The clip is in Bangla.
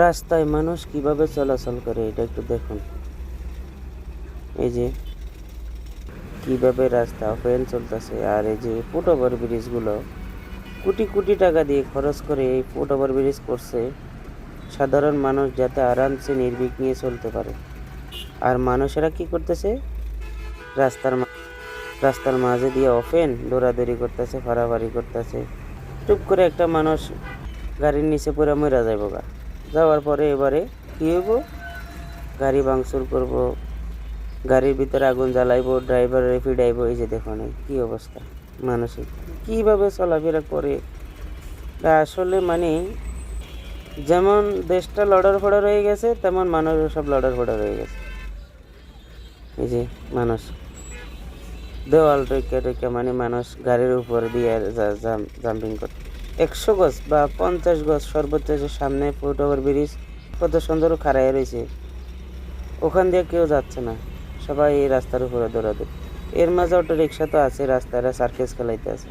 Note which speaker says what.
Speaker 1: রাস্তায় মানুষ কীভাবে চলাচল করে, এটা একটু দেখুন। এই যে, কীভাবে রাস্তা ফ্যান চলতেছে, আর এই যে ফুট ওভার ব্রিজগুলো কোটি কোটি টাকা দিয়ে খরচ করে এই ফুট ওভার ব্রিজ করছে সাধারণ মানুষ যাতে আরামসে নির্বিঘ্নে চলতে পারে। আর মানুষেরা কি করতেছে? রাস্তার রাস্তার মাঝে দিয়ে অফেন দৌড়াদৌড়ি করতেছে, ফাড়াফাড়ি করতেছে। টুপ করে একটা মানুষ গাড়ির নিচে পড়ে মরা যাইব গা যাওয়ার পরে এবারে কী হইব? গাড়ি ভাঙচুর করব। গাড়ির ভিতরে আগুন জ্বালাইবো ড্রাইভার রেফিডাইব এই যে দেখো কী অবস্থা মানসিক। কীভাবে চলাফেরা করে? আসলে মানে যেমন দেশটা লড়ার ফড়ার হয়ে গেছে, তেমন মানুষও সব লড়ার ফড়ার হয়ে গেছে। এই যে মানুষ। দেওয়াল রেখে রেখে মানে মানুষ গাড়ির উপর দিয়ে জাম্পিং করে একশো গজ বা পঞ্চাশ গজ সর্বোচ্চ যে সামনে ফুটওভার ব্রিজ কত সুন্দর খাড়াই রয়েছে। ওখান দিয়ে কেউ যাচ্ছে না। সবাই এই রাস্তার উপরে দৌড়াদৌড়ি। এর মাঝে অটো রিক্সা তো আছে, রাস্তায় সার্কেস খেলাইতে আছে